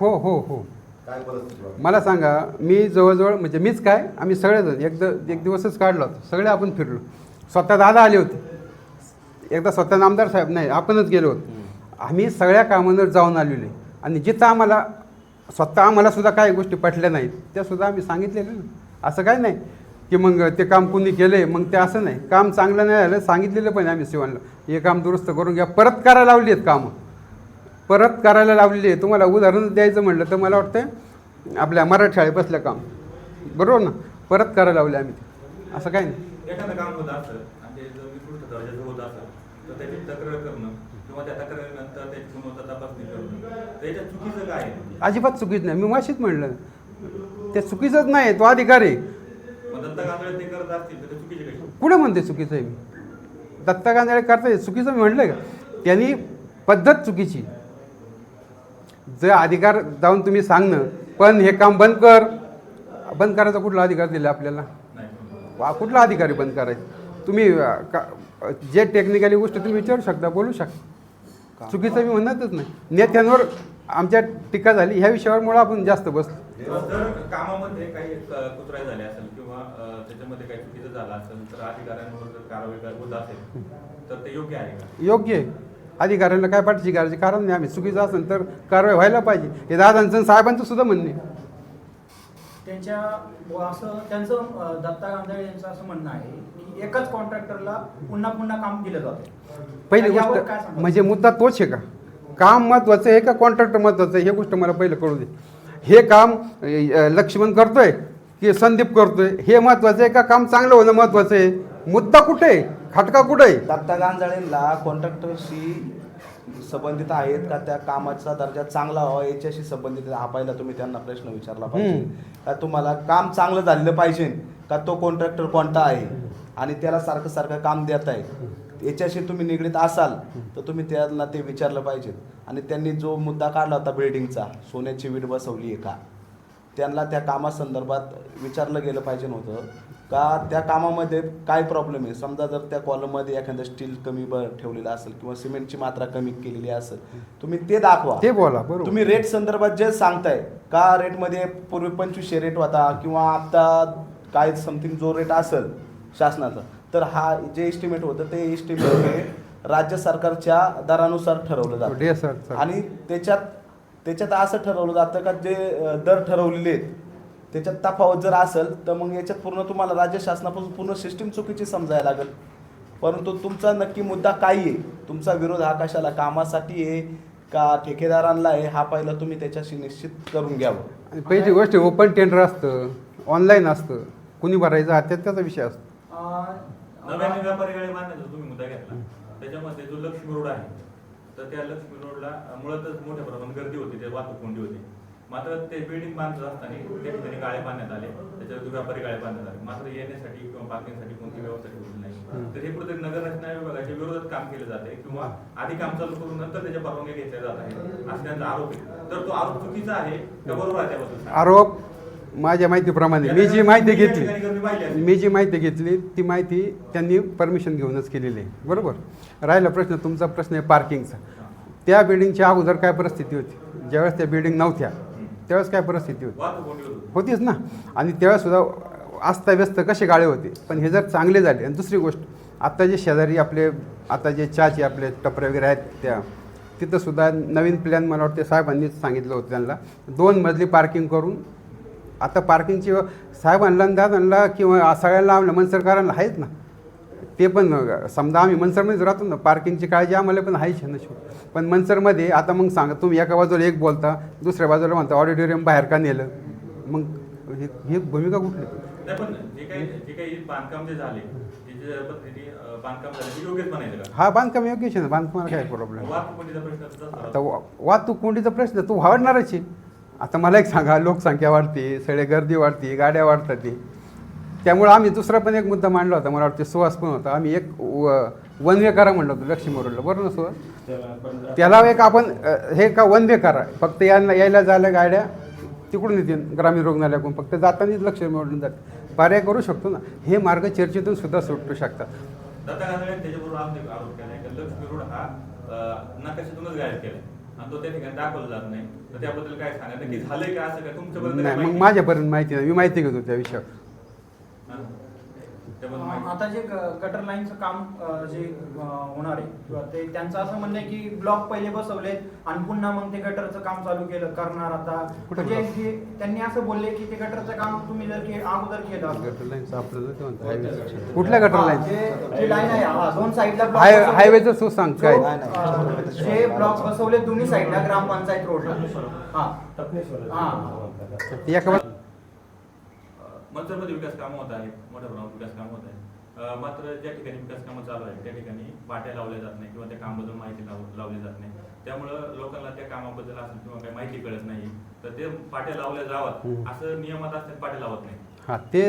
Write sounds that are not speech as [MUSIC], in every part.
हो हो हो. मला सांगा मी जवळजवळ म्हणजे मीच काय आम्ही सगळेजण एकदा एक दिवसच काढलो सगळे आपण फिरलो. स्वतः दादा आले होते. एकदा स्वतः नामदार साहेब नाही आपणच गेलो होतो. आम्ही सगळ्या कामांवर जाऊन आलेलो आहे. आणि जिथं आम्हाला स्वतः आम्हाला सुद्धा काही गोष्टी पटल्या नाहीत त्या सुद्धा आम्ही सांगितलेले ना असं काय नाही. की मग ते काम कुणी केले मग ते असं नाही. काम चांगलं नाही झालं सांगितलेलं पण आम्ही शिवानला हे काम दुरुस्त करून घ्या. परत करायला लावली आहेत कामं. परत करायला लावलेली आहे तुम्हाला उदाहरण द्यायचं म्हटलं तर मला वाटतं आपल्या मराठी शाळेत बसल्या काम. बरोबर ना? परत करायला लावले आम्ही ते. असं काय नाही. एखादं काम होत त्याची तक्रार करणं आहे? अजिबात चुकीच नाही. मी माशीच म्हणलं ते चुकीचंच नाही. तो अधिकार दत्ता गांधळे ते करत असतील तर ते चुकीचे कसे कुठे म्हणते चुकीचं आहे मी? दत्ता गांधळे करता चुकीचं मी म्हटलं का? त्यांनी पद्धत चुकीची. जे अधिकार जाऊन तुम्ही सांगणं पण हे काम बंद कर. बंद करायचा कुठला अधिकार दिला आपल्याला? नाही वा कुठला अधिकारी बंद करायचं? तुम्ही का जे टेक्निकली गोष्ट तुम्ही विचारू शकता बोलू शकता. चुकीचं मी म्हणतच नाही. नेत्यांवर आमच्या टीका झाली ह्या विषयावर मुळे आपण जास्त बसलो. जर कामामध्ये काही क- कुचराई झाली असेल त्याच्यामध्ये काही चुकीचं झालं असेल तर अधिकाऱ्यांवर जर कारवाई होत असेल तर ते योग्य आहे का? योग्य आहे. अधिकाऱ्यांना काय पाठीशी करायचे कारण नाही. आम्ही चुकीचं असेल तर कारवाई व्हायला पाहिजे. हे दादांचं साहेबांचं सुद्धा म्हणणे. त्यांच्या असं त्यांचं दत्ता गांधळे यांचं असं म्हणणं आहे की एकाच कॉन्ट्रॅक्टरला पुन्हा पुन्हा काम दिलं जातं. पहिली गोष्ट? म्हणजे मुद्दा तोच आहे का? काम महत्वाचं आहे का कॉन्ट्रॅक्टर महत्वाचं आहे? हे गोष्ट मला पहिलं कळू दे. हे काम लक्ष्मण करतोय. की संदीप करतोय. हे महत्वाचं आहे का? काम चांगलं होणं महत्वाचं आहे. मुद्दा कुठे आहे? खटका कुठे आहे? दत्ता गांजाळेंना कॉन्ट्रॅक्टरशी संबंधित आहेत का? त्या कामाचा दर्जा चांगला व्हावा याच्याशी संबंधित? हा पहिला तुम्ही त्यांना प्रश्न विचारला पाहिजे. का तुम्हाला काम चांगलं झालेलं पाहिजे? का तो कॉन्ट्रॅक्टर कोणता आहे? आणि त्याला सारखं सारखं काम देत आहे. याच्याशी तुम्ही निगडीत असाल तर तुम्ही त्यांना ते विचारलं पाहिजे. आणि त्यांनी जो मुद्दा काढला होता बिल्डिंगचा सोन्याची वीट बसवली आहे का? त्यांना त्या कामासंदर्भात विचारलं गेलं पाहिजे नव्हतं. का त्या कामामध्ये काय प्रॉब्लेम आहे? समजा जर त्या कॉलममध्ये एखादं स्टील कमी ब ठेवलेलं असेल किंवा सिमेंटची मात्रा कमी केलेली असेल तुम्ही ते दाखवा. ते बोला बरोबर. तुम्ही रेट संदर्भात जे सांगताय का रेटमध्ये पूर्वी पंचवीसशे रेट होता किंवा आता काय समथिंग जो रेट असेल शासनाचा तर हा जे एस्टिमेट होतं ते एस्टिमेट राज्य सरकारच्या दरानुसार ठरवलं जातं. आणि त्याच्यात त्याच्यात असं ठरवलं जातं का जे दर ठरवलेले आहेत त्याच्यात तफावत जर असेल तर मग याच्यात पूर्ण तुम्हाला राज्य शासनापासून पूर्ण सिस्टीम चुकीची समजायला लागेल. परंतु तुमचा नक्की मुद्दा काय आहे? तुमचा विरोध हा कशाला? कामासाठी आहे का ठेकेदारांना आहे? हा पहिला तुम्ही त्याच्याशी निश्चित करून घ्यावं आणि पहिली गोष्ट ओपन टेंडर असतं ऑनलाईन असतं. कुणी भरायचं हा त्या- त्याचा विषय असतो. अं, नव्याने व्यापारी गाडी बांधण्याचा तुम्ही मुद्दा घेतला. त्याच्यामध्ये जो लक्ष्मी रोड आहे तर त्या लक्ष्मी रोडला मुळातच मोठ्या प्रमाणात गर्दी होती ते वाहतूक कोंडी होती. मात्र ते बिल्डिंग बांधत असताना त्या ठिकाणी गाळे बांधण्यात आले. त्याच्यावर व्यापारी गाळे बांधण्यात आले. मात्र येण्यासाठी किंवा पार्किंगसाठी कोणती व्यवस्था ठेवली नाही. तर हे कुठेतरी नगर रचना विभागाच्या विरोधात काम केलं जाते किंवा आधी काम चालू करून नंतर त्याच्या परवानग्या घेतल्या जात आहेत असा त्यांचा आरोप आहे. तर तो आरोप चुकीचा आहे का बरोबर आहे त्याबद्दल. आरोप माझ्या माहितीप्रमाणे. मी जी माहिती घेतली पाहिली. मी जी माहिती घेतली ती माहिती त्यांनी परमिशन घेऊनच केलेली आहे. बरोबर? राहिला प्रश्न तुमचा प्रश्न आहे पार्किंगचा त्या बिल्डिंगच्या अगोदर काय परिस्थिती होती? ज्यावेळेस त्या बिल्डिंग नव्हत्या त्यावेळेस काय परिस्थिती होती? होतीच ना. आणि त्यावेळेस सुद्धा अस्ताव्यस्त कसे गाळे होते? पण हे जर चांगले झाले. आणि दुसरी गोष्ट आत्ता जे शेजारी आपले आता जे चहाचे आपले टपरे वगैरे आहेत त्या तिथं सुद्धा नवीन प्लॅन मला वाटते साहेबांनीच सांगितलं होतं त्यांना. दोन मजली पार्किंग करून आता पार्किंगची साहेबांना आणि दादांना किंवा सगळ्यांना आम्हाला मनसरकारांना आहेच ना. ते पण समजा आम्ही मनसरमध्येच राहतो ना पार्किंगची काळजी आम्हाला पण आहेच ना पण मनसरमध्ये आता मग सांगा तुम्ही एका बाजूला एक बोलता दुसऱ्या बाजूला म्हणता ऑडिटोरियम बाहेर का नेलं? मग हे भूमिका कुठली? हा बांधकाम योग्यच आहे ना बांधकामाला काय प्रॉब्लेम आता वाहतूक कोंडीचा प्रश्न तो वाढणारच आहे. आता मला एक सांगा लोकसंख्या वाढते सगळे गर्दी वाढते गाड्या वाढतात. ती त्यामुळे आम्ही दुसरा पण एक मुद्दा मांडला होता मला वाटते सुहास पण होता. आम्ही एक वन वे करा म्हणलं होतं लक्ष्मी रोडला बरं ना सुहास? त्याला एक आपण हे का वन वे करा फक्त यायला यायला जायला गाड्या तिकडून येतील ग्रामीण रुग्णालयाकडून फक्त जातानाच लक्ष्मी मोडून जाते पर्याय करू शकतो ना? हे मार्ग चर्चेतून सुद्धा सुटू शकतात. त्याच्याबरोबर आरोप केला लक्ष्मी रोड हा नकाशातूनच गायब केला आणि तो त्या ठिकाणी दाखवला जात नाही तर त्याबद्दल काय सांगा नक्की झालंय का असं काय तुमच्याबद्दल नाही काही मग माहिती? माझ्यापर्यंत माहिती नाही मी माहिती घेतो त्या विषयावर? आता जे गटर लाईनचं काम जे होणार आहे ते त्यांचं असं म्हणणं आहे की ब्लॉक पहिले बसवलेत आणि पुन्हा मग ते गटरचं काम चालू केलं करणार आता. म्हणजे त्यांनी असं बोलले की ते गटरचं काम तुम्ही जर के- अगोदर केलं. कुठल्या गटर हा, लाईन जे- जी लाईन आहे हा, दोन साईडला block हाय बसवले. हायवेचं सो सांग काय? जे ब्लॉक बसवले दोन्ही साईडला ग्रामपंचायत रोडला हा. हा. मंचरमध्ये विकास कामं होत आहेत मोठ्या प्रमाणात विकास कामं होत आहेत. मात्र ज्या ठिकाणी विकास कामं चालू आहेत त्या ठिकाणी पाट्या लावल्या जात नाही किंवा त्या कामाबद्दल माहिती लाव- लावली जात नाही. त्यामुळं लोकांना त्या कामाबद्दल असेल किंवा काही माहिती कळत नाही. तर ते पाट्या लावल्या जावात हम्म. असं नियमात असतात पाट्या लावत नाही हां ते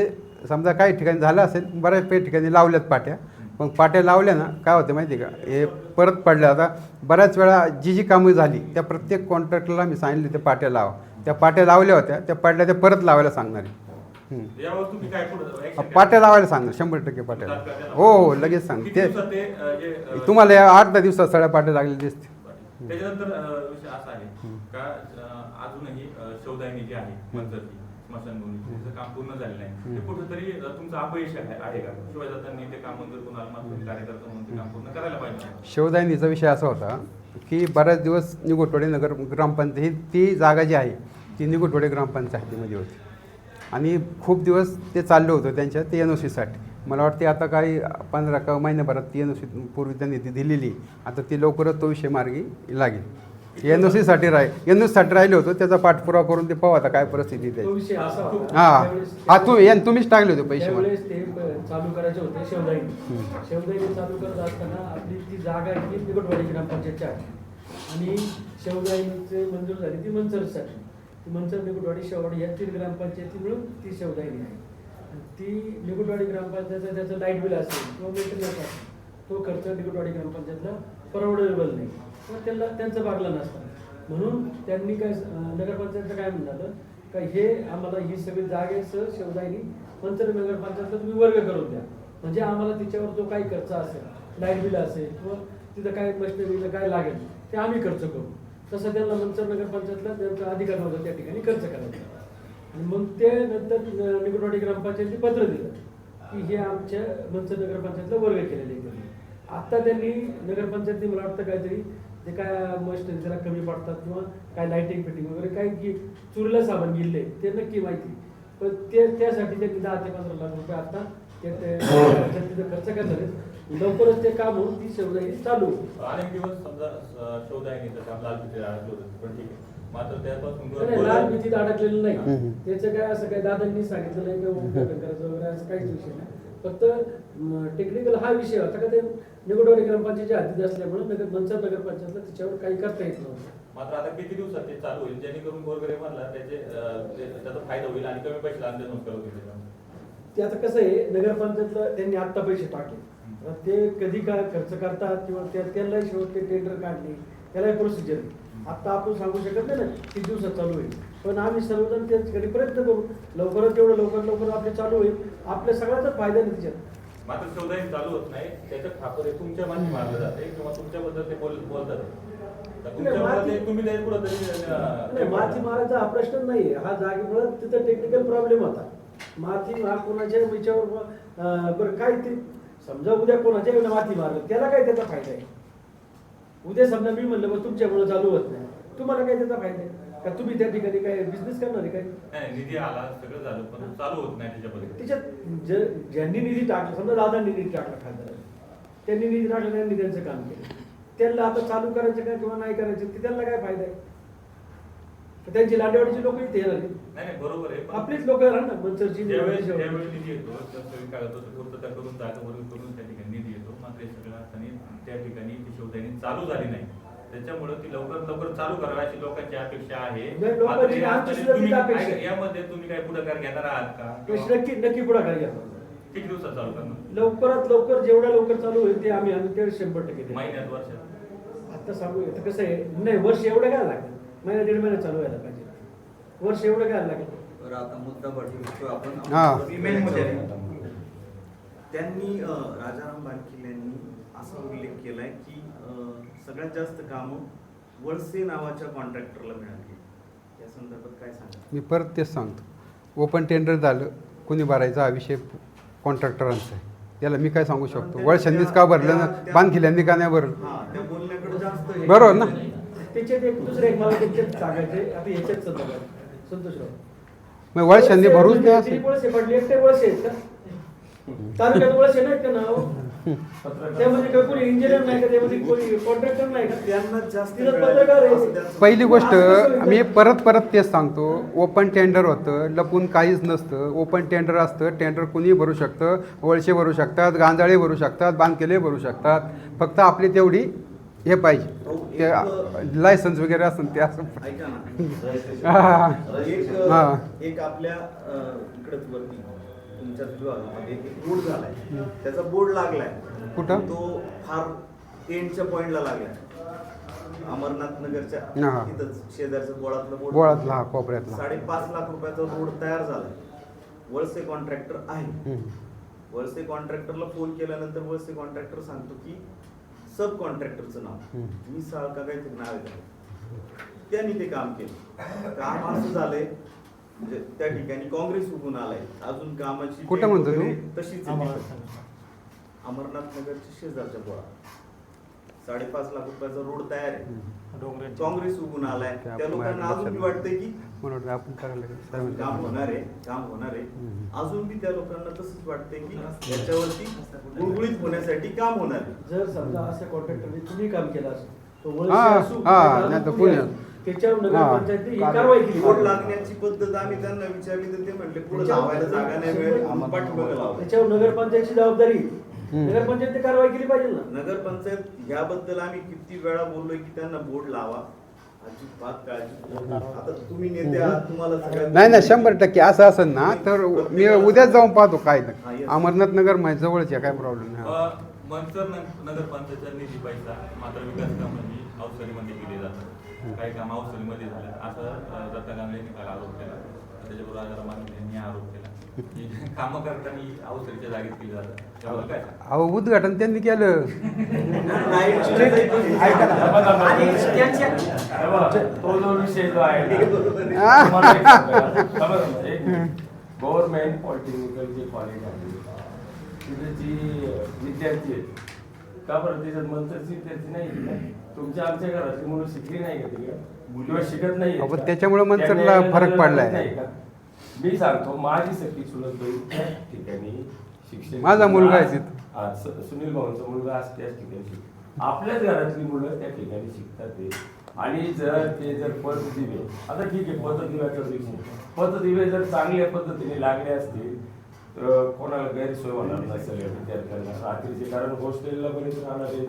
समजा काही ठिकाणी झालं असेल बऱ्याच काही ठिकाणी लावल्यात पाट्या पण पाट्या लावल्या ना काय होतं माहिती का? हे परत पडल्या आता बऱ्याच वेळा जी जी कामं झाली त्या प्रत्येक कॉन्ट्रॅक्टरला मी सांगितले ते पाट्या लावा. त्या पाट्या लावल्या होत्या त्या पडल्या त्या परत लावायला सांगणार. आहे. यावर तुम्ही काय पुढे action काय? पाट्या लावायला सांगणार शंभर टक्के पाट्या. हो हो लगेच सांग. ते तुम्हाला या आठ दहा दिवसात सगळ्या पाट्या लागलेल्या दिसतील. त्याच्यानंतर विषय असा आहे का अजूनही शौदायनी जी आहे काम पूर्ण झालेलं ते. कुठेतरी तुमचं अपयश आहे का? शिवाय जाताना ते काम जर कोणाला मात्र कार्यकर्ता म्हणून ते काम पूर्ण करायला पाहिजे. शिवदायनीचा विषय असा होता की बऱ्याच दिवस निगोटवाडी नगर ग्रामपंचायत ही ती जागा जी आहे ती निगोटवाडी ग्रामपंचायतीमध्ये होती. आणि खूप दिवस ते चाललं होतं त्यांच्या ते एन ओ सीसाठी. मला वाटते आता काही पंधरा का महिन्याभरात ती एन ओ सी पूर्वी त्यांनी ती दिलेली. आता ती लवकरच तो विषय मार्गी लागेल. एन ओ सीसाठी राह एन ओ सीसाठी राहिले होतं त्याचा पाठपुरावा करून ते पाहू आता काय परिस्थिती तो. त्याची. हां. हा ते- यान तुम्हीच टाकले होते पैसे मला. चालू करायचे होते शेवदाईने हम्म. शेवदाईने चालू करत असताना आपली ती जागा आहे ती निकटवाडी ग्रामपंचायतची आहे. आणि शेवदाईनीचे मंजूर झाली ती मंचरसाठी ती मंचर निकटवाडी शेववाडी या तीन ग्रामपंचायती मिळून ती शेवदाईनी आहे. आणि ती निकटवाडी ग्रामपंचायत त्याचं लाइट बिल असेल किंवा मेंटेनन्स असेल तो खर्च निकटवाडी ग्रामपंचायतला परवडेबल नाही. किंवा त्यांना त्यांचं भागला नसतं. म्हणून त्यांनी काय नगरपंचायतचं काय म्हणालं का हे आम्हाला ही सगळी जागेसह शेवदायनी पंचर नगरपंचायतला तुम्ही वर्ग करून द्या. म्हणजे आम्हाला तिच्यावर जो काही खर्च असेल लाइट बिल असेल किंवा तिथं काय मशिनरीला काय लागेल ते आम्ही खर्च करू. तसं त्यांना मंचर नगरपंचायतला त्यांचा अधिकार नव्हता त्या ठिकाणी खर्च करायचा. आणि मग ते नंतर निकटवाडी ग्रामपंचायतने पत्र दिलं की हे आमच्या मंचर नगरपंचायतला वर्ग केलेले आत्ता त्यांनी. आता त्यांनी मला वाटतं काहीतरी ते काय मशिनरी त्याला कमी पडतात किंवा काय लाईटिंग फिटिंग वगैरे काय की चुरीला साबण गेले ते नक्की माहिती. पण ते त्यासाठी त्यांनी दहा ते पंधरा लाख रुपये आता ते- [COUGHS] खर्च करणार आहेत लवकरच ते काम होऊन ती शेवदाई चालू होईल. अनेक दिवस समजा शौदायनीचं काम लाल अडकलं होतं पण ठीक आहे. मात्र त्यापासून लाल भीतीत अडकलेलं नाही. त्याचं काय असं काय दादांनी सांगितलं नाही किंवा [LAUGHS] करायचं वगैरे असं काहीच विषय नाही. फक्त टेक्निकल हा विषय होता का ते निगडवाडी ग्रामपंचायतच्या हद्दीत असल्यामुळे नगर मंचर नगरपंचायतला त्याच्यावर काही करता येत नव्हतं. मात्र आता किती दिवसात ते चालू होईल? जेणेकरून गोरगरिबांना त्याचे त्याचा फायदा होईल आणि कमी पैसे होतील त्याच्यामध्ये. ते आता कसं आहे नगरपंचायतला त्यांनी आत्ता पैसे टाकले आता ते कधी काय खर्च करतात किंवा त्या त्यांना शेवट ते टेंडर काढणे त्याला प्रोसिजर आता आपण सांगू शकत नाही ना किती दिवसात चालू होईल. पण आम्ही सर्वजण त्याच्याकडे प्रयत्न करू. लवकरात तेवढं लवकर लवकर आपले चालू होईल. आपल्या सगळ्याचा फायदा नाही त्याच्यात. मात्र शोधाही चालू होत नाही. त्याचं खापर हे तुमच्या मागे मारलं जाते किंवा तुमच्याबद्दल ते बोल बोलतात. ते- तुम्ही कुठं माती मारायचा हा प्रश्न नाही हा जागेमुळे तिथं टेक्निकल प्रॉब्लेम होता. माती मार कोणाच्या विचार बरं काय ते समजा उद्या कोणाच्या वेळेला माती मारलं त्याला काय त्याचा फायदा आहे? उद्या समजा मी म्हणलं बघ तुमच्यामुळे चालू होत नाही. तुम्हाला काय त्याचा फायदा आहे? का तुम्ही त्या ठिकाणी काय बिझनेस करणार आहे काय? नाही निधी आला सगळं झालं पण चालू होत नाही त्याच्यात ज्यांनी निधी टाकला समजा दादांनी निधी टाकला खासदार त्यांनी निधी टाकला त्यांनी त्यांचं काम केलं. त्यांना आता चालू करायचं का किंवा नाही करायचं ते त्यांना काय फायदा आहे? तर त्यांची लांडेवाडीची लोक इथे येणार आहेत. नाही नाही बरोबर आहे पण आपलीच लोक राहणार ना मनसरची ज्यावेळेस ज्यावेळी निधी येतो तर सगळी कागदपत्र पूर्तता करून जागा वर्ग करून त्या ठिकाणी निधी येतो. मात्र त्या ठिकाणी ती शोधायनी चालू झाली नाही. त्याच्यामुळे ती लवकर लवकर चालू करावी अशी लोकांची अपेक्षा आहे. नाही, लोकांची मात्र आमची असताना सुद्धा तुम्ही तीच अपेक्षा आहे. काय- यामध्ये तुम्ही काय पुढाकार घेणार आहात का? किंवा नक्की नक्की पुढाकार घ्या किती दिवसात चालू करणार? लवकरात लवकर जेवढ्या लवकर चालू होईल ते आम्ही आम्ही ते शंभर टक्के देऊ. महिन्यात वर्षात? आता सांगू आता कसं आहे नाही वर्ष एवढं काय लागेल महिना दीड महिना चालू व्हायला पाहिजे वर्ष एवढं काय लागेल. तर आता मुद्दा आपण. हा. मध्ये त्यांनी राजाराम बारकिल यांनी असा उल्लेख केलाय की सगळ्यात जास्त कामं वळसे नावाच्या कॉन्ट्रॅक्टरला मिळाली. या संदर्भात काय सांगा मी परत तेच सांगतो. ओपन टेंडर झालं कोणी भरायचा हा विषय कॉन्ट्रॅक्टरांचा आहे. त्याला मी काय सांगू शकतो? वळशांनीच का भरलं ना? बांधखिल्यांनी का नाही भरलं? त्या बोलण्याकडे जास्त बरोबर ना? त्याच्यात एक दुसरं एक मला त्याच्यात सांगायचे आता याच्यात संतोषराव मग वळशांनी भरूच म्हणजे द्या वळसे पडले? एकटे वळसे आहेत का? तालुक्यात वळसे नाहीत का नाव? त्यामध्ये काही कोणी इंजिनियर नाही का? त्यामध्ये कोणी कॉन्ट्रॅक्टर नाही का? त्यांना जास्त. पत्रकार आहे. पहिली गोष्ट मी परत परत तेच सांगतो. ओपन टेंडर होतं लपून काहीच नसतं. ओपन टेंडर असतं टेंडर कुणी भरू शकतं. वळसे भरू शकतात गांजाळे भरू शकतात बांधकेले भरू शकतात. फक्त आपली तेवढी हे पाहिजे ते लायसन्स वगैरे असेल ते असं ऐका ना हा. एक हा. एक आपल्या अं, इकडंच वरती तुमच्याच विभागामध्ये एक बोर्ड झालाय त्याचा बोर्ड लागलाय कुठं? तो फार एंडच्या पॉइंटला लागलाय अमरनाथ नगरच्या हा. तिथंच शेजारच्या बोळातलं बोर्ड बोळातला हा कोपऱ्यातला साडेपाच लाख रुपयाचा रोड तयार झालाय वळसे कॉन्ट्रॅक्टर आहे हम्म. वळसे कॉन्ट्रॅक्टरला फोन केल्यानंतर वळसे कॉन्ट्रॅक्टर सांगतो की सब कॉन्ट्रॅक्टरचं नाव. मी साळ का काहीतरी नाव आहे. त्यांनी ते काम केलं काम असं झालंय म्हणजे त्या ठिकाणी काँग्रेस उभून आलाय अजून कामाची कुठं म्हणतो तशीच. अमरनाथ नगरच्या शेजारच्या बोळा साडेपाच लाख रुपयाचा रोड तयार आहे काँग्रेस उभून आलाय त्या लोकांना अजून. वाटतंय की काम होणार आहे काम होणार आहे. अजून बी त्या लोकांना तसंच वाटतंय की याच्यावरती गुळगुळीत होण्यासाठी काम होणार आहे जर समजा अशा कॉन्ट्रॅक्टरने तुम्ही काम केलं असेल तो वळसे हा, असो, त्याच्यावर. नगरपंचायतने कारवाई केली बोट पाहिजे. लागण्याची पद्धत आम्ही त्यांना विचारली तर ते म्हटले पुढे लावायला जागा नाही मिळाली त्याच्यावर नगरपंचायतची जबाबदारी नगरपंचायतने कारवाई केली पाहिजे ना. नगरपंचायत ह्याबद्दल आम्ही किती वेळा बोललोय की त्यांना बोर्ड लावा. अजिबात काळजी. आता तुम्ही नेते आहात तुम्हाला सगळ्यात नाही नाही शंभर टक्के. असं असेल ना तर मी उद्याच जाऊन पाहतो काय हा, yes. अमरनाथ नगर माझ्या जवळच आहे काय प्रॉब्लेम नाही. मनसर न- नगरपंचायतचा निधी पैसा मात्र विकास कामं ही अवसरीमध्ये केली जातात काही कामं अवसरीमध्ये झालं असं अ, दत्ता गांधी यांनी काल आरोप केला. त्याच्याबरोबर राजा रामाने यांनी आरोप केला. [LAUGHS] कामं करताना ही अवसरीच्या जागेत केली जातात त्याबद्दल काय सांगा? अहो उद्घाटन त्यांनी केलं [LAUGHS] आणि त्यांच्या तो जो विषय जो आहे गव्हर्नमेंट पॉलिटेक्निकल जे कॉलेज आहे तिथे जी विद्यार्थी आहेत का बरं त्याच्यात मंत्रची विद्यार्थी नाही आहेत का? तुमच्या आमच्या घरातली मुलं शिकली नाही का तिकडे किंवा शिकत नाही पण त्याच्यामुळे मंचरला फरक पडलाय. मी सांगतो माझी सखी चुलत बहीण त्याच ठिकाणी शिक्षण माझा मुलगा आहे तिथं. हा, स- सुनील भाऊंचा मुलगा आज त्याच ठिकाणी शिकतो आपल्याच घरातली मुलं त्या ठिकाणी शिकतात ते. आणि जर ते जर पद्धतीने आता ठीक आहे पद्धतीव्याच्या दिवशी पद्धतीवे जर चांगल्या पद्धतीने लागले असतील तर कोणाला गैरसोय होणार नसेल या विद्यार्थ्यांना रात्रीचे कारण हॉस्टेलला बरेच राहणारे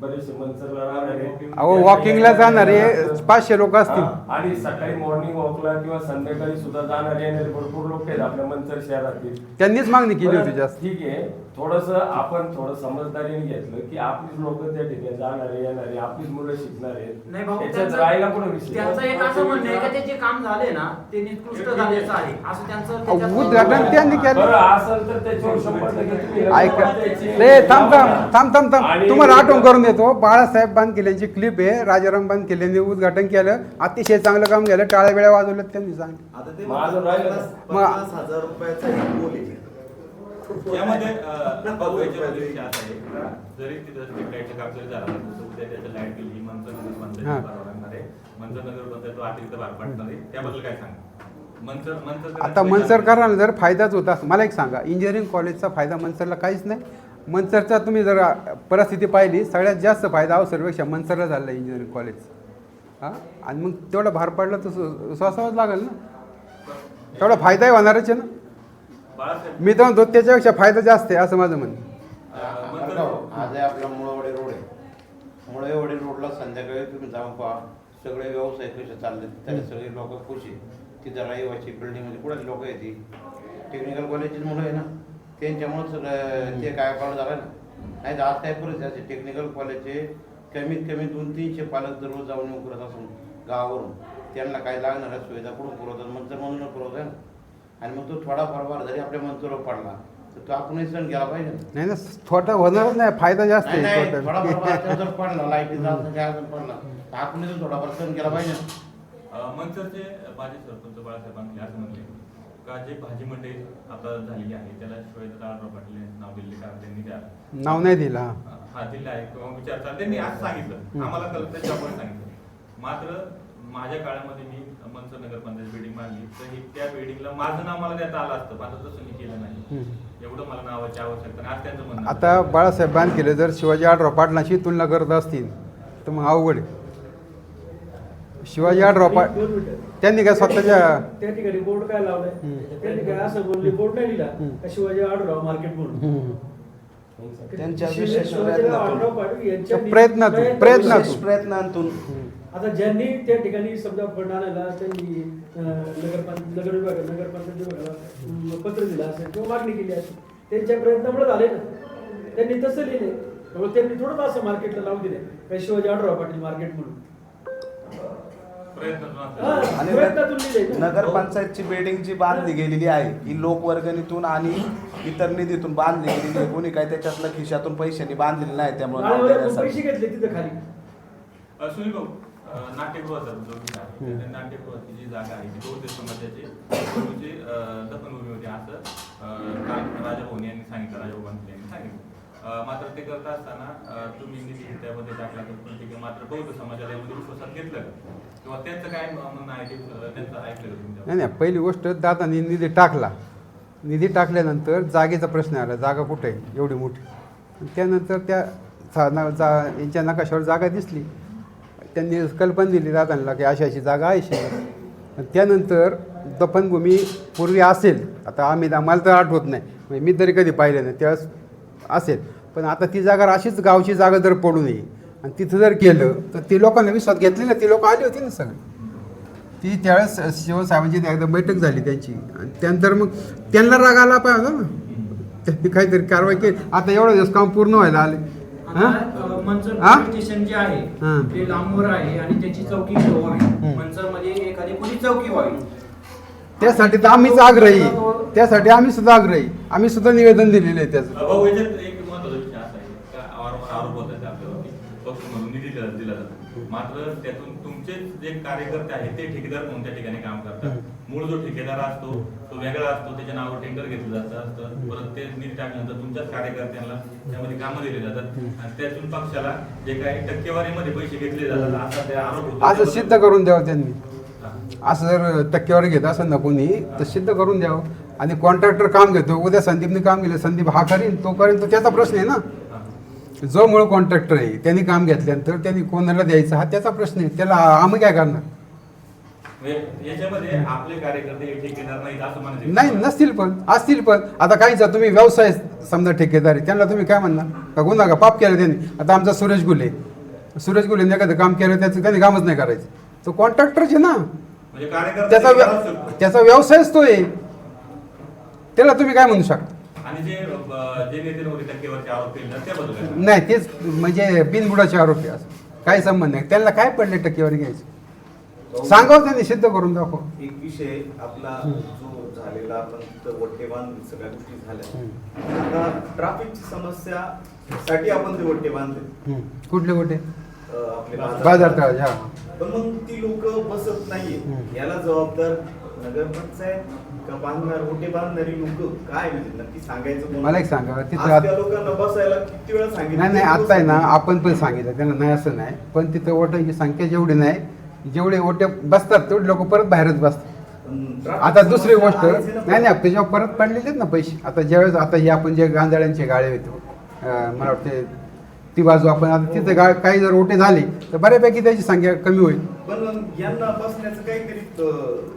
बरेचसे मनसरला राहणारे अहो वॉकिंगला जाणारे पाचशे लोक असतील. हा, आणि सकाळी मॉर्निंग वॉकला किंवा संध्याकाळी सुद्धा जाणारे येणारे भरपूर लोक आहेत आपल्या मंचर शहरातील. त्यांनीच मागणी केली होती बरं, जास्त. ठीक आहे. थोडस आपण थोडं समजदारीने घेतलं की आपलीच लोक त्या ठिकाणी जाणारे येणारे आपलीच मुलं शिकणारे नाही भाऊ त्याच्यात त्यांचं- राहायला पण विषय त्यांचं एक असं म्हणणं आहे का ते जे काम झाले ना ते निकृष्ट झालेलं आहे. असं त्यांचं अहो, त्याच्यात- उद्घाटन त्यांनी बरं केलं असेल तर त्याच्यावर शंभर टक्के तुम्ही ऐका. त्याची- ते थांब थांब थांब थांब थांब. आणि- तुम्हाला आठवण करून देतो. बाळासाहेब बांधकेल्यांची क्लिप आहे. राजाराम बांधकेल्यांनी उद्घाटन केलं. अतिशय चांगलं काम केलं टाळ्या वेळा वाजवलं त्यांनी सांगितलं. आता ते माझं राहिलं. पन्नास पन्नास हजार रुपयाचा एक बोल आहे. यामध्ये जरी तिथं स्ट्रीट लाईटचं काम जरी झालं तर उद्या त्याचं लाइट बिल ही मंचर नगर हा. पंचायत भरावं लागणार आहे मंचर नगर पंचायत तो अतिरिक्त भार पडणार आहे. त्याबद्दल काय सांगा? मंचर मंचर आता मनसर करायला जर फायदाच होता असं मला एक सांगा. इंजिनिअरिंग कॉलेजचा फायदा मनसरला काहीच नाही. मनसरचा तुम्ही जर परिस्थिती पाहिली सगळ्यात जास्त फायदा अवसरपेक्षा मनसरला झाला इंजिनिअरिंग कॉलेज हां? आणि मग तेवढा भार पडला तर सो- सोसावाच लागेल ना? तेवढा फायदाही होणारच आहे ना? मी तर म्हणतो त्याच्यापेक्षा फायदा जास्त आहे असं माझं म्हणणं बरं का हो? आज आहे आपला मुळावडे रोड आहे. मुळावडे रोडला संध्याकाळी तुम्ही जाऊन पहा. सगळे व्यवसाय कसे चालले त्याने सगळे लोक खुश आहे तिथं रहिवासी बिल्डिंगमध्ये कुठे लोक आहे ती टेक्निकल कॉलेजची मुलं आहे ना त्यांच्यामुळे सगळं ते काय पाळ झालं ना? नाही तर आज काय परिस्थिती असते टेक्निकल कॉलेजचे कमीत कमी दोन तीनशे पालक दररोज जाऊन येऊन करत असून गावावरून. त्यांना काय लागणाऱ्या सुविधा कुठून पुरवतात? मंत्र म्हणून पुरवत आहे ना. आणि मग तो थोडा फार जरी आपल्या मंचूरवर पडला तर तो आपणही सण केला पाहिजे. नाही ना छोटा होणारच नाही फायदा जास्त नाही नाही आहे जर पडला लाईटीचा गॅस जर पडला. तर आपणही थोडाफार सण केला पाहिजे ना. अं, मनसरचे माजी सरपंच बाळासाहेब अंकले असं म्हणले का जे भाजी मंडई आता झालेली आहे त्याला शिवाजीराव पाटील यांचं नाव दिले कारण त्यांनी त्या नाव नाही दिला हा. दिले आहे किंवा विचार चालला त्यांनी आज सांगितलं आम्हाला त्याच्यामुळे सांगितलं. मात्र माझ्या काळामध्ये मी मनसर नगरपंचायत बिल्डिंग बांधली तर ही त्या बिल्डिंगला माझं नाव मला देता आलं असतं मात्र तसं मी केलं नाही. एवढं मला नावाची आवश्यकता नाही. आज त्यांचं म्हणणं आहे. आता बाळासाहेब बांध केले जर शिवाजी आढराव पाटलांशी तुलना करत असतील तर मग अवघड आहे. शिवाजी आढराव पाट दोन मिनिटं. त्यांनी काय स्वतःच्या त्या ठिकाणी बोर्ड काय लावलाय? त्यांनी काय असं बोलले बोर्ड नाही दिला का शिवाजी आढळराव मार्केट म्हणून? त्यांच्या विशेष प्रयत्नातून. आढळराव पाटील यांच्या प्रयत्नातून, प्रयत्नातून- प्रयत्नातून. विशेष प्रयत्नांतून. आता ज्यांनी त्या ठिकाणी समजा फंड आणायला त्यांनी नगर विभाग नगरपंचायत विभागाला पत्र दिलं असेल किंवा मागणी केली असेल त्यांच्या प्रयत्नामुळे झाले ना. त्यांनी तसं लिहिले. त्यामुळे त्यांनी थोडंच असं मार्केटला लावून दिले. काही शिवाजी आढळराव पाटील मार्केट म्हणून. प्रयत्न आणि प्रयत्नातून लिहिले ना. नगरपंचायतची बिल्डिंग जी बांधली गेलेली आहे ही लोकवर्गणीतून आणि इतर निधीतून बांधली गेलेली आहे. कोणी काय त्याच्यातलं खिशातून पैशांनी बांधलेली नाही त्यामुळे. पैसे घेतले तिथं खाली. सुनील भाऊ. नाट्यगृहाचा आहे त्या नाट्यगृहाची जी जागा आहे ती बौद्ध समाजाची अ, दफनभूमी होती. असं राजाभाऊनी यांनी सांगितलं बांधले यांनी सांगितलं. मात्र ते करत असताना तुम्ही निधी त्यामध्ये टाकला तर पण ठीक आहे मात्र बौद्ध समाजाला यामध्ये विश्वासात घेतलं? किंवा त्यांचं काय म्हणणं आहे ते अ, त्यांचं ऐकलं का तुमच्या? नाही नाही पहिली गोष्ट दादानी निधी टाकला. निधी टाकल्यानंतर जागेचा प्रश्न आला जागा कुठे आहे? एवढी मोठी. त्यानंतर त्या जा यांच्या नकाशावर जागा दिसली. त्यांनी कल्पना दिली दादांना की अशी अशी जागा आहे शिल्लक त्यानंतर दफनभूमी पूर्वी असेल. आता आम्ही आम्हाला तर आठवत नाही. म्हणजे मी तरी कधी पाहिलं नाही. त्यावेळेस असेल. पण आता ती जागा अशीच गावची जागा जर पडू नये आणि तिथं जर केलं तर ती लोकांना विश्वास घेतली ना ती लोक आली होती ना सगळी. ती त्यावेळेस शिवसाहेबांची एकदा बैठक झाली त्यांची. आणि त्यानंतर मग त्यांना राग आला पाहिजे ना. त्यांनी काहीतरी कारवाई केली. आता एवढं दिवस काम पूर्ण व्हायला आले. हां? स्टेशन जे आहे हा. ते लांबवर आहे आणि त्याची चौकी जवळ आहे. हम्म. मनसरमध्ये एखादी पोलीस चौकी व्हावी. त्यासाठी तर आम्हीच आग्रही. त्यासाठी आम्ही सुद्धा आग्रही. आम्ही सुद्धा निवेदन दिलेलं आहे त्याचं. भाऊ याच्यात एक महत्त्वाचा विषय असा आहे का? आरोप आरोप होत आहे आपल्यावरती पक्ष म्हणून निधी दिला दिला जातो. मात्र त्यातून तुमचे जे कार्यकर्ते आहेत ते ठेकेदार म्हणून त्या ठिकाणी काम करतात? मूळ जो ठेकेदार असतो तो वेगळा असतो त्याच्या नावावर टेंडर घेतलं जातं असतं. परत ते निधी टाकल्यानंतर तुमच्याच कार्यकर्त्यांना त्यामध्ये कामं दिली जातात. आणि त्यातून पक्षाला जे काही टक्केवारीमध्ये पैसे घेतले जातात असा ते आरोप होतो. असं सिद्ध करून द्यावं त्यांनी. असं जर टक्केवारी घेत असं ना कोणी तर सिद्ध करून द्यावं. आणि कॉन्ट्रॅक्टर काम घेतो. उद्या संदीपने काम केलं संदीप हा करीन तो करीन तो त्याचा प्रश्न आहे ना. जो मूळ कॉन्ट्रॅक्टर आहे त्यांनी काम घेतल्यानंतर त्यांनी कोणाला द्यायचा हा त्याचा प्रश्न आहे. त्याला आम्ही काय करणार? याच्यामध्ये आपले कार्यकर्ते ठेकेदार नाहीत असं म्हणायचं नाही नसतील पण असतील पण. आता काहीच तुम्ही व्यवसाय समजा ठेकेदार त्यांना तुम्ही काय म्हणणार? का गुन्हा का? पाप केलं त्यांनी. आता आमचा सुरेश गुले. सुरेश गुलेने एखादं काम केलं त्याचं त्यांनी कामच नाही करायचं. तो कॉन्ट्रॅक्टरच आहे ना. म्हणजे त्याचा. त्याचा व्यवसायच तो आहे. त्याला तुम्ही काय म्हणू शकता? काय? नाही तेच म्हणजे बिनबुडाचे आरोपी असं. काही संबंध नाही. त्यांना काय पडले टक्केवारी घ्यायची? सांगावं त्यांनी सिद्ध करून दाखव. एक विषय आपला जो झालेला आपण तिथं वट्टेबांध सगळ्या गोष्टी झाल्या. आता ट्रॅफिकची समस्या साठी आपण ते वट्टे बांधले कुठले आपले बाजार पण मग ती लोक बसत नाहीये. याला जबाबदार नगरपंचायत का बांधणार वटे बांधणारी लोक काय म्हणजे नक्की सांगायचं? मला एक सांगा, तिथं लोकांना बसायला किती वेळा सांगितलं? नाही नाही आता आहे ना आपण पण सांगितलं त्यांना नाही असं नाही. पण तिथं ओटांची संख्या जेवढी नाही जेवढे ओटे बसतात तेवढे लोक परत बाहेरच बसतात. आता दुसरी गोष्ट. नाही नाही त्याच्यावर परत पडलेले आहेत ना पैसे. आता ज्यावेळेस आता हे आपण जे गांजाळ्यांचे गाळे येतो मला वाटते ती बाजू आपण आता तिथे गा काही जर ओटे झाले तर बऱ्यापैकी त्याची संख्या कमी होईल.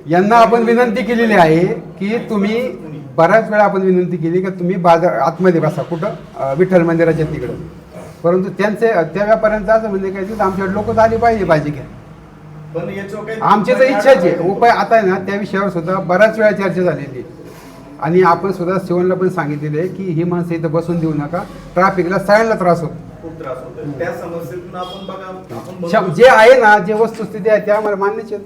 यांना आपण विनंती केलेली आहे की तुम्ही बऱ्याच वेळा आपण विनंती केली की तुम्ही बाजार आतमध्ये बसा कुठं? विठ्ठल मंदिराच्या तिकडं. परंतु त्यांचे त्या व्यापाऱ्यांचं असं म्हणजे काय आमच्याकडे लोक आली पाहिजे भाजी घ्या. पण याच्यावर काही आमची तर इच्छाच आहे. उपाय आता आहे ना त्या विषयावर सुद्धा बऱ्याच वेळा चर्चा झालेली आहे. आणि आपण सुद्धा शिवनला पण सांगितलेलं आहे की ही माणसं इथं बसून देऊ नका. ट्रॅफिकला सगळ्यांना त्रास होतो. खूप त्रास होतो. त्या समस्येतून आपण बघा आपण. जे आहे ना जे वस्तुस्थिती आहे त्या आम्हाला मान्यच आहेत.